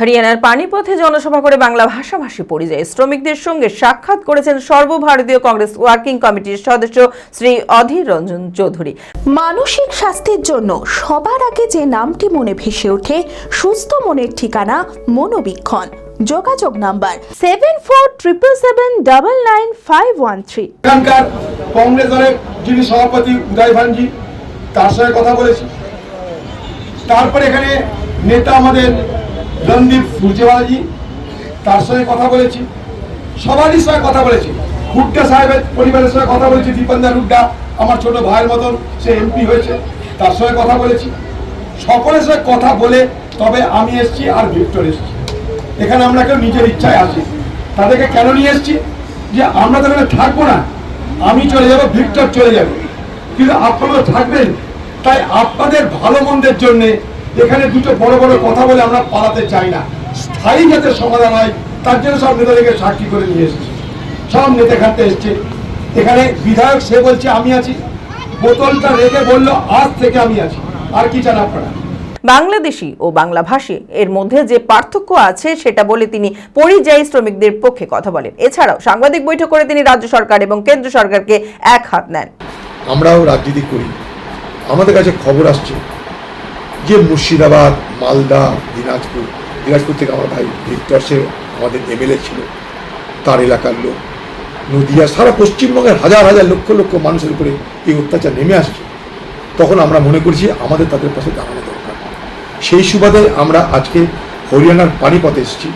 হরিয়ানার পানিপথে জনসভা করে বাংলা ভাষাভাষী পরিযায়ী শ্রমিকদের সঙ্গে সাক্ষাৎ করেছেন সর্বভারতীয় কংগ্রেস ওয়ার্কিং কমিটির সদস্য শ্রী অধীর রঞ্জন চৌধুরী। মানসিক স্বাস্থ্যের জন্য সবার আগে যে নামটি মনে ভেসে ওঠে সুস্থ মনের ঠিকানা মনোবীক্ষণ। যোগাযোগ number seven four triple seven double nine five one three এখানকার কংগ্রেস দলের যিনি সভাপতি উদয় ভানজি তার সঙ্গে কথা বলেছি। তারপরে এখানে নেতা আমাদের রণদীপ সূর্যবালাজি, তার সঙ্গে কথা বলেছি। সবারই সঙ্গে কথা বলেছি। হুড্ডা সাহেবের পরিবারের সঙ্গে কথা বলেছি, দীপেন্দার হুড্ডা, আমার ছোট ভাইয়ের মতন সে এমপি হয়েছে, তার সঙ্গে কথা বলেছি। সকলের সঙ্গে কথা বলে তবে আমি এসেছি আর ভিক্টর এসেছি। এখানে আমরা কেউ নিজের ইচ্ছায় আসি। তাদেরকে কেন নিয়ে এসেছি? যে আমরা তো এখানে থাকব না। আমি চলে যাব ভিক্টর চলে যাবে। কিন্তু আপনারা থাকবেন। তাই আপনাদের ভালো মন্দের জন্য এখানে দুটো বড় বড় কথা বলে আমরা পালাতে চাই না। স্থায়ী যাতে সমাধান হয় তার জন্য সব নেতাদেরকে সাক্ষী করে নিয়ে এসেছি। সব নেতা খাটতে এসছে। এখানে বিধায়ক সে বলছে আমি আছি। বোতলটা রেখে বলল আজ থেকে আমি আছি। আর কি চান আপনারা? বাংলাদেশি ও বাংলাভাষী এর মধ্যে যে পার্থক্য আছে সেটা বলে তিনি পরিযায়ী শ্রমিকদের পক্ষে কথা বলেন। এছাড়াও সাংবাদিক বৈঠক করে তিনি রাজ্য সরকার এবং কেন্দ্র সরকারকে এক হাত নেন। আমরাও রাজনীতি করি। আমাদের কাছে খবর আসছে। যে মুর্শিদাবাদ, মালদা, দিনাজপুর দিনাজপুর থেকে আমার ভাই ভিক্টর সে আমাদের এমএলএ ছিল, তার এলাকার লোক। নদিয়া, সারা পশ্চিমবঙ্গের হাজার হাজার লক্ষ লক্ষ মানুষের উপরে এই অত্যাচার নেমে আসছে। তখন আমরা মনে করছি আমাদের তাদের পাশে দাঁড়ানো দরকার। সেই সুবাদে আমরা আজকে হরিয়ানার পানিপথে এসেছি।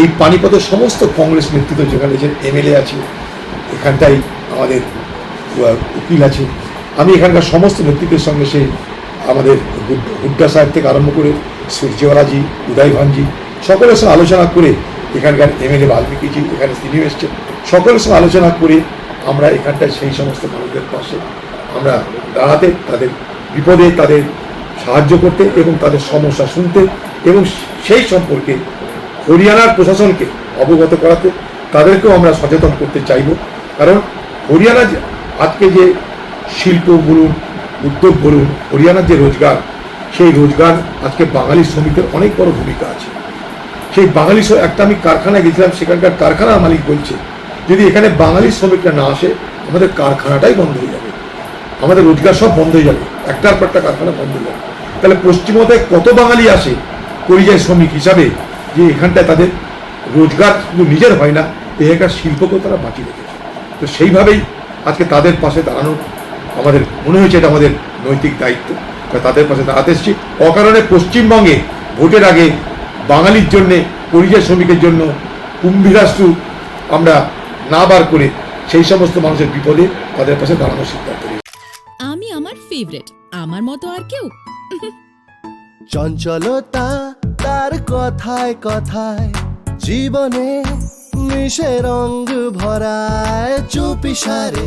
এই পানিপথের সমস্ত কংগ্রেস নেতৃত্ব যেখানে যে এমএলএ আছে, এখানটাই আমাদের উকিল আছে। আমি এখানকার সমস্ত নেতৃত্বের সঙ্গে সেই আমাদের হুড- হুড্ডা সাহেব থেকে আরম্ভ করে সূর্যওয়ালাজি উদয় ভানজি, সকলের সঙ্গে আলোচনা করে এখানকার এমএলএ বাল্মীকিজি, এখানে তিনি এসছেন, সকলের সঙ্গে আলোচনা করে আমরা এখানটায় সেই সমস্ত মানুষদের পাশে আমরা দাঁড়াতে, তাদের বিপদে তাদের সাহায্য করতে এবং তাদের সমস্যা শুনতে এবং সেই সম্পর্কে হরিয়ানার প্রশাসনকে অবগত করাতে তাদেরকেও আমরা সচেতন করতে চাইব। কারণ হরিয়ানা আজকে যে শিল্প বলুন উদ্যোগ বলুন হরিয়ানার যে রোজগার, সেই রোজগার আজকে বাঙালি শ্রমিকের অনেক বড় ভূমিকা আছে। সেই বাঙালি একটা আমি কারখানায় গেছিলাম, সেখানকার কারখানার মালিক বলছে, যদি এখানে বাঙালি শ্রমিকরা না আসে, আমাদের কারখানাটাই বন্ধ হয়ে যাবে। আমাদের রোজগার সব বন্ধ হয়ে যাবে। একটার পর একটা কারখানা বন্ধ হয়ে যাবে। তাহলে পশ্চিমবঙ্গে কত বাঙালি আসে পরিযায়ী শ্রমিক হিসাবে, যে এখানটায় তাদের রোজগার শুধু নিজের হয় না, এখানকার শিল্পকেও তারা বাঁচিয়ে রেখেছে। তো সেইভাবেই আজকে তাদের পাশে দাঁড়ানো আমাদের মনে হয়েছে এটা আমাদের নৈতিক দায়িত্ব। তাদের পাশে দাঁড়াতে এসেছি। অকারণে পশ্চিমবঙ্গে ভোটের আগে বাঙালির জন্যে পরিযায়ী শ্রমিকের জন্য কুম্ভীরাষ্ট্র আমরা না বার করে সেই সমস্ত মানুষের বিপদে তাদের পাশে দাঁড়ানোর সিদ্ধান্ত নিই আমি আমার ফেভারিট আমার মতো আর কেউ? চঞ্চলতা তার কথায় কথায় জীবনে মিশে রঙ ভরায় চুপি সারে।